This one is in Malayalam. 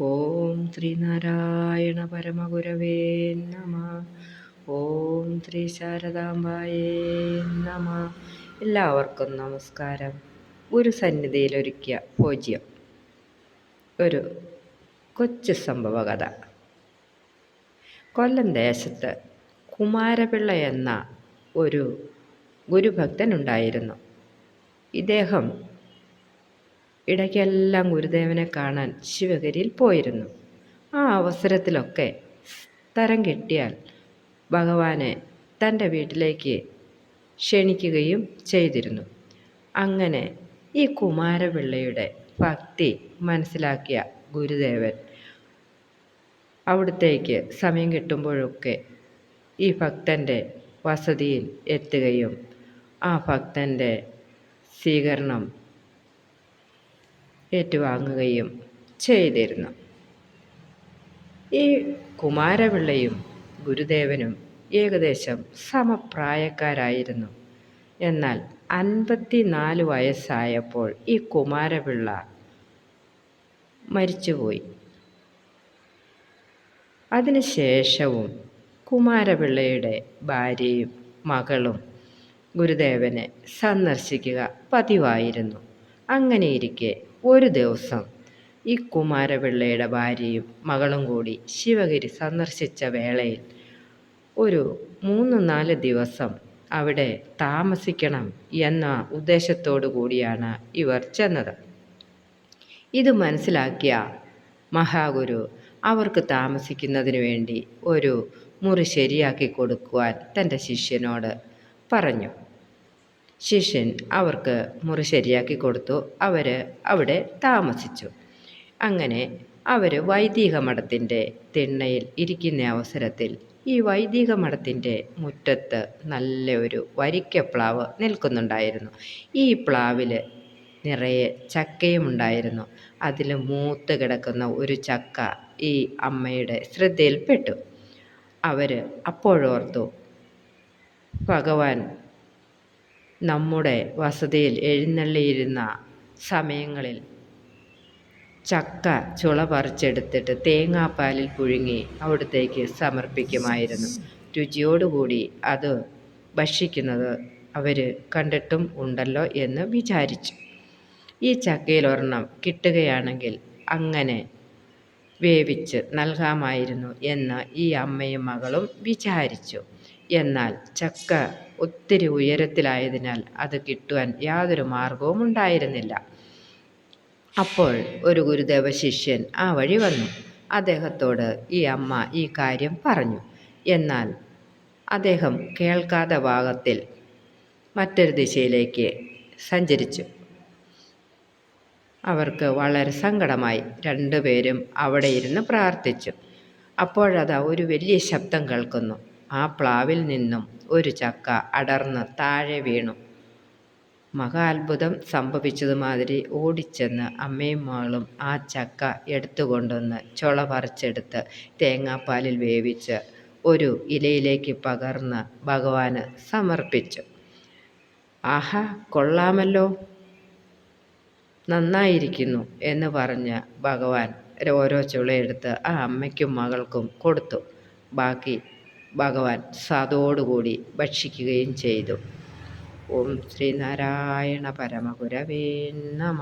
ഓം ശ്രീനാരായണ പരമഗുരവേ നമ. ഓം ശ്രീ ശാരദാംബായേ നമ. എല്ലാവർക്കും നമസ്കാരം. ഒരു സന്നിധിയിൽ ഒരുക്കിയ പൂജ്യം. ഒരു കൊച്ചു സംഭവകഥ. കൊല്ലം ദേശത്ത് കുമാരപിള്ള എന്ന ഒരു ഗുരുഭക്തനുണ്ടായിരുന്നു. ഇദ്ദേഹം ഇടയ്ക്കെല്ലാം ഗുരുദേവനെ കാണാൻ ശിവഗിരിയിൽ പോയിരുന്നു. ആ അവസരത്തിലൊക്കെ തരം കിട്ടിയാൽ ഭഗവാനെ തന്റെ വീട്ടിലേക്ക് ക്ഷണിക്കുകയും ചെയ്തിരുന്നു. അങ്ങനെ ഈ കുമാരപിള്ളയുടെ ഭക്തി മനസ്സിലാക്കിയ ഗുരുദേവൻ അവിടത്തേക്ക് സമയം കിട്ടുമ്പോഴൊക്കെ ഈ ഭക്തന്റെ വസതിയിൽ എത്തുകയും ആ ഭക്തന്റെ സ്വീകരണം ഏറ്റുവാങ്ങുകയും ചെയ്തിരുന്നു. ഈ കുമാരപിള്ളയും ഗുരുദേവനും ഏകദേശം സമപ്രായക്കാരായിരുന്നു. എന്നാൽ അൻപത്തിനാല് വയസ്സായപ്പോൾ ഈ കുമാരപിള്ള മരിച്ചുപോയി. അതിനുശേഷവും കുമാരപിള്ളയുടെ ഭാര്യയും മകളും ഗുരുദേവനെ സന്ദർശിക്കുക പതിവായിരുന്നു. അങ്ങനെയിരിക്കെ ഒരു ദിവസം ഈ കുമാരപിള്ളയുടെ ഭാര്യയും മകളും കൂടി ശിവഗിരി സന്ദർശിച്ച വേളയിൽ ഒരു മൂന്ന് നാല് ദിവസം അവിടെ താമസിക്കണം എന്ന ഉദ്ദേശത്തോടു കൂടിയാണ് ഇവർ ചെന്നത്. ഇത് മനസ്സിലാക്കിയ മഹാഗുരു അവർക്ക് താമസിക്കുന്നതിന് വേണ്ടി ഒരു മുറി ശരിയാക്കി കൊടുക്കുവാൻ തന്റെ ശിഷ്യനോട് പറഞ്ഞു. ശിഷ്യൻ അവർക്ക് മുറി ശരിയാക്കി കൊടുത്തു. അവർ അവിടെ താമസിച്ചു. അങ്ങനെ അവർ വൈദിക മഠത്തിന്റെ തിണ്ണയിൽ ഇരിക്കുന്ന അവസരത്തിൽ ഈ വൈദിക മഠത്തിന്റെ മുറ്റത്ത് നല്ലൊരു വരിക്കപ്ലാവ് നിൽക്കുന്നുണ്ടായിരുന്നു. ഈ പ്ലാവിൽ നിറയെ ചക്കയും ഉണ്ടായിരുന്നു. അതിൽ മൂത്ത് കിടക്കുന്ന ഒരു ചക്ക ഈ അമ്മയുടെ ശ്രദ്ധയിൽപ്പെട്ടു. അവർ അപ്പോഴോർത്തു ഭഗവാൻ നമ്മുടെ വസതിയിൽ എഴുന്നള്ളിയിരുന്ന സമയങ്ങളിൽ ചക്ക ചുള പറിച്ചെടുത്തിട്ട് തേങ്ങാപ്പാലിൽ പുഴുങ്ങി അവിടത്തേക്ക് സമർപ്പിക്കുമായിരുന്നു. രുചിയോടുകൂടി അത് ഭക്ഷിക്കുന്നത് അവർ കണ്ടിട്ടും ഉണ്ടല്ലോ എന്ന് വിചാരിച്ചു. ഈ ചക്കയിൽ ഒരെണ്ണം കിട്ടുകയാണെങ്കിൽ അങ്ങനെ വേവിച്ച് നൽകാമായിരുന്നു എന്ന് ഈ അമ്മയും മകളും വിചാരിച്ചു. എന്നാൽ ചക്ക ഒത്തിരി ഉയരത്തിലായതിനാൽ അത് കിട്ടുവാൻ യാതൊരു മാർഗവും ഉണ്ടായിരുന്നില്ല. അപ്പോൾ ഒരു ഗുരുദേവ ശിഷ്യൻ ആ വഴി വന്നു. അദ്ദേഹത്തോട് ഈ അമ്മ ഈ കാര്യം പറഞ്ഞു. എന്നാൽ അദ്ദേഹം കേൾക്കാത്ത ഭാഗത്തിൽ മറ്റൊരു ദിശയിലേക്ക് സഞ്ചരിച്ചു. അവർക്ക് വളരെ സങ്കടമായി. രണ്ടുപേരും അവിടെ ഇരുന്ന് പ്രാർത്ഥിച്ചു. അപ്പോഴതാ ഒരു വലിയ ശബ്ദം കേൾക്കുന്നു. ആ പ്ലാവിൽ നിന്നും ഒരു ചക്ക അടർന്ന് താഴെ വീണു. മഹാത്ഭുതം സംഭവിച്ചതുമാതിരി ഓടിച്ചെന്ന് അമ്മയും മകളും ആ ചക്ക എടുത്തുകൊണ്ടുവന്ന് ചുള പറിച്ചെടുത്ത് തേങ്ങാപ്പാലിൽ വേവിച്ച് ഒരു ഇലയിലേക്ക് പകർന്ന് ഭഗവാന് സമർപ്പിച്ചു. ആഹാ കൊള്ളാമല്ലോ. നന്നായിരിക്കുന്നു എന്ന് പറഞ്ഞ് ഭഗവാൻ ഓരോ ചുളയെടുത്ത് ആ അമ്മയ്ക്കും മകൾക്കും കൊടുത്തു. ബാക്കി ഭഗവാൻ സ്വാദോടുകൂടി ഭക്ഷിക്കുകയും ചെയ്തു. ഓം ശ്രീനാരായണ പരമഗുരവേ നമ.